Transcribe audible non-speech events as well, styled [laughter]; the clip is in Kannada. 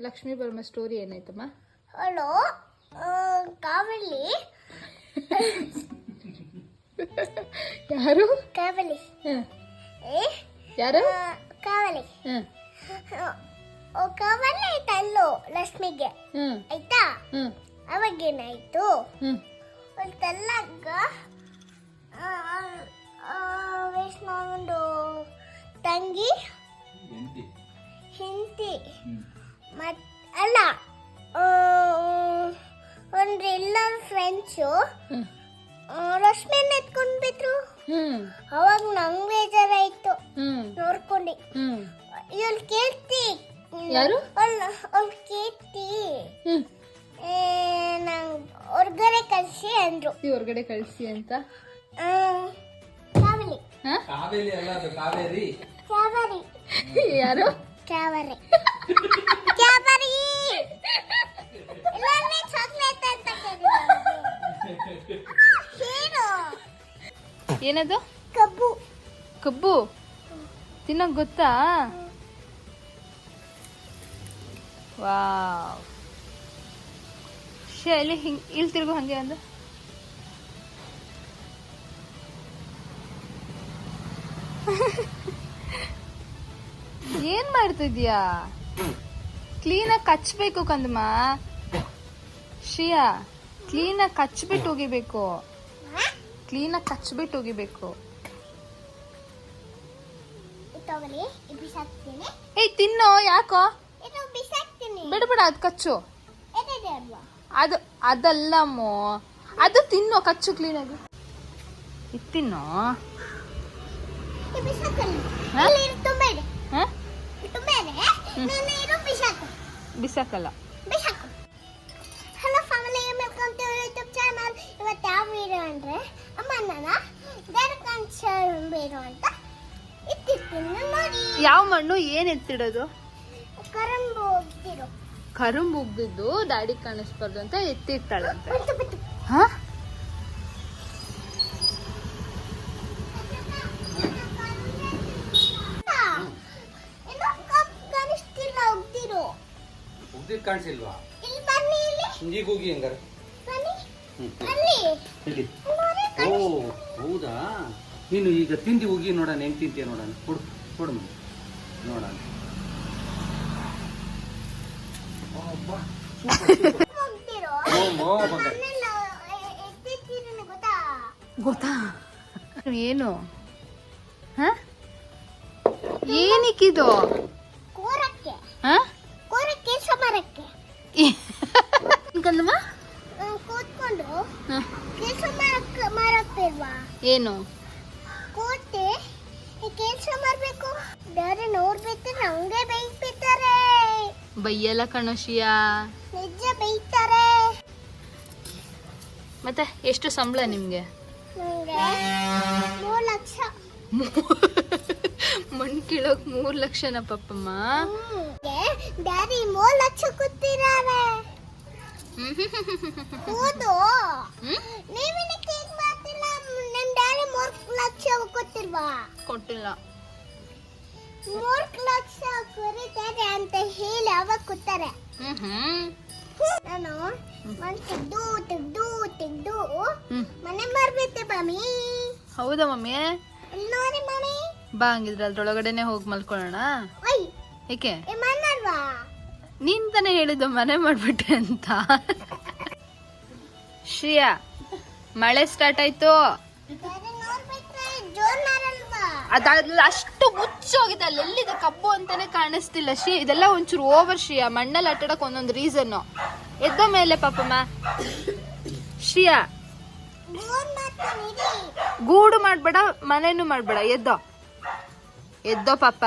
ಲಕ್ಷ್ಮೀ ಬರ್ಮ ಸ್ಟೋರಿ ಏನಾಯ್ತಮ್ಮ? ಹಲೋ ಕಾವಲಿ. [laughs] ಯಾರು? ಕಾವಲಿ. ಯಾರು? ಕಾವಲಿ. ಕಾವಲಿ ಆಯ್ತಲ್ಲೋ ಲಕ್ಷ್ಮಿಗೆ? ಆಯ್ತಾ? ಅವಾಗೇನಾಯ್ತು? ಒಂದೆಲ್ಲಾಗ ವೈಷ್ಣವಂದು ತಂಗಿ. ಹಿಂತಿ ಮತ್ ಅಲ್ಲ ಒಂದು ಎಲ್ಲರೂ ಫ್ರೆಂಡ್ಸು. ರಶ್ಮಿನ ಎತ್ಕೊಂಡು ಬಿಟ್ರು. ಹ್ಮ್. ಅವಾಗ ನಂಗೆ ಬೇಜಾರಾಯ್ತು. ಹ್ಮ್. ನೋಡ್ಕೊಂಡು. ಹ್ಮ್. ಇವಳು ಕೇಳ್ತಿ. ಯಾರು? ಅವ್ಳು ಕೇಳ್ತಿ. ಹ್ಮ್. ನಂಗೆ ಹೊರ್ಗಡೆ ಕಳಿಸಿ ಅಂದ್ರು. ಈ ಹೊರ್ಗಡೆ ಕಳಿಸಿ ಅಂತ? ಆ, ಕಾವಲಿ ಹಾ? ಕಾವೇರಿ ಅಲ್ಲ ಅದು ಕಾವೇರಿ. ಕ್ಯಾವರಿ ಯಾರು? ಕ್ಯಾವರಿ [laughs] ಏನದು? ಕಬ್ಬು. ಕಬ್ಬು? ತಿನ್ನೋಕ್ ಗೊತ್ತಾ? ವಾವ್. ಶೇ ಇಲ್ಲಿ ಹಿಂಗ್ ಇಲ್ಲಿ ತಿರುಗು ಹಂಗೆ ಒಂದು. ಏನ್ ಮಾಡ್ತಿದ್ಯಾ ಕ್ಲೀನಾಗಿ ಕಚ್ಬೇಕು ಕಂದಮ್ಮ ಕ್ಲೀನ್ ಕ್ಲೀನಾಗಿ ಕಚ್ಬಿಟ್ಟು ಹೋಗಿಬೇಕು. ಕ್ಲೀನಾಗಿ ಕಚ್ಬಿಟ್ಟು ಒಗಿಬೇಕು ಏಯ್ ತಿನ್ನೋ ಯಾಕೋ? ಬಿಡ ಬಿಡ ಅದು ಕಚ್ಚು. ಅದು ಅದಲ್ಲಮ್ಮೋ ಅದು ತಿನ್ನೋ ಕಚ್ಚು ಕ್ಲೀನಾಗಿ ಇದು ತಿನ್ನೋ? ಬಿಸಾಕಲ್ಲ. ಚಾನಲ್ ಇವತ್ತು ಯಾವ ವೀಡಿಯೋ ಅಂದರೆ ಅಮ್ಮ ನಾನು ದೇವಕಾಂಶ ವೀಡಿಯೋ ಅಂತ ಇತ್ತಿರ್ತೀನಿ ನೋಡಿ. ಯಾವ ಮಣ್ಣು ಏನು ಎತ್ತಿಡೋದು? ಕರಂಬು ಹೋಗ್ತಿರೋ ಕರುಂಬು ಉಗ್ದಿದ್ದು ದಾಡಿ ಕಾಣಿಸ್ಬಾರ್ದು ಅಂತ ಎತ್ತಿರ್ತಾಳಂತೆ. ಹಾ? ಕಾಣಿಸಿಲ್ವಾ? ಇಲ್ಲಿ ಬನ್ನಿ ಇಲ್ಲಿ. ಹೋಗಿ ಹಂಗಾರ ಬನ್ನಿ ಅಲ್ಲಿ ಇಲ್ಲಿ ನೋಡಿ ಓ ಹೌದಾ? ನೀನು ಈಗ ತಿಂಡಿ ಹೋಗಿ ನೋಡೋಣ ಹೆಂಗೆ ತಿಂತೀಯ ನೋಡೋಣ? ಕೊಡು ಕೊಡು. ನೋಡೋಣ. ಗೊತ್ತಾ ಗೊತ್ತಾ? ಏನು? ಹ? ಏನಿಕ್ಕಿದು? ಏನು? ಕೋಟೆ ಕೆಲಸ ಮಾಡ್ಬೇಕು. ಬೇರೆ ನೋಡ್ಬೇಕು ನಂಗೆ ಬೈತಾರೆ ಬೈಯಲ್ಲ ಕಣಶಿಯಾ. ನಿಜ ಬೈತಾರೆ ಮತ್ತೆ ಎಷ್ಟು ಸಂಬಳ ನಿಮ್ಗೆ? ಮೂರು ಲಕ್ಷ. [laughs] ಮಣ್ ಕೀಳೋಕ್ ಮೂರ್ ಲಕ್ಷನ ಪಪ್ಪಮ್ಮ? ಡ್ಯಾಡಿ ಮೂರು ಲಕ್ಷ ಕೂತಿದ್ದಾರೆ ಹ್ಮ್. ಹ್ಮ್? ಕೊಟ್ಟಿಲ್ಲ ಮೂರು ಲಕ್ಷ ಕುರಿತಾರೆ ಅಂತ ಹೇಳಿ ಅವಾಗ ಕೂತಾರೆ. ನಾನು ಒಂದು ತೆಗ್ದು ತೆಗ್ದು ತೆಗ್ದು ಮನೆ ಮಾರ್ಬಿಟ್ಟೆ ಮಮ್ಮಿ ಹೌದಾ ಮಮ್ಮಿ? ನೋಡಿ ಮಮ್ಮಿ ಬಾ ಹಂಗಿದ್ರೆ ಅದ್ರೊಳಗಡೆನೆ ಹೋಗಿ ಮಲ್ಕೊಳ್ಳೋಣ. ಏಕೆ? ನೀನ್ ತಾನೇ ಹೇಳಿದ್ದು ಮನೆ ಮಾಡ್ಬಿಟ್ಟೆ ಅಂತ. ಶ್ರೀಯಾ ಮಳೆ ಸ್ಟಾರ್ಟ್ ಆಯ್ತು. ಅದಾದ್ಮೇಲೆ ಅಷ್ಟು ಮುಚ್ಚೋಗಿದೆ ಅಲ್ಲಿ ಎಲ್ಲಿದೆ? ಕಬ್ಬು ಅಂತಾನೆ ಕಾಣಿಸ್ತಿಲ್ಲ. ಶ್ರೀ, ಇದೆಲ್ಲ ಒಂಚೂರು ಓವರ್ ಶ್ರೀಯ. ಮಣ್ಣಲ್ಲಿ ಆಟಾಡಕ್ ಒಂದೊಂದು ರೀಸನ್ ಎದ್ದ ಮೇಲೆ ಪಾಪಮ್ಮ. ಶ್ರೀಯ. ಗೂಡು ಮಾಡ್ಬೇಡ, ಮನೇನು ಮಾಡ್ಬೇಡ. ಎದ್ದೋ. ಎದ್ದೋ ಪಾಪ.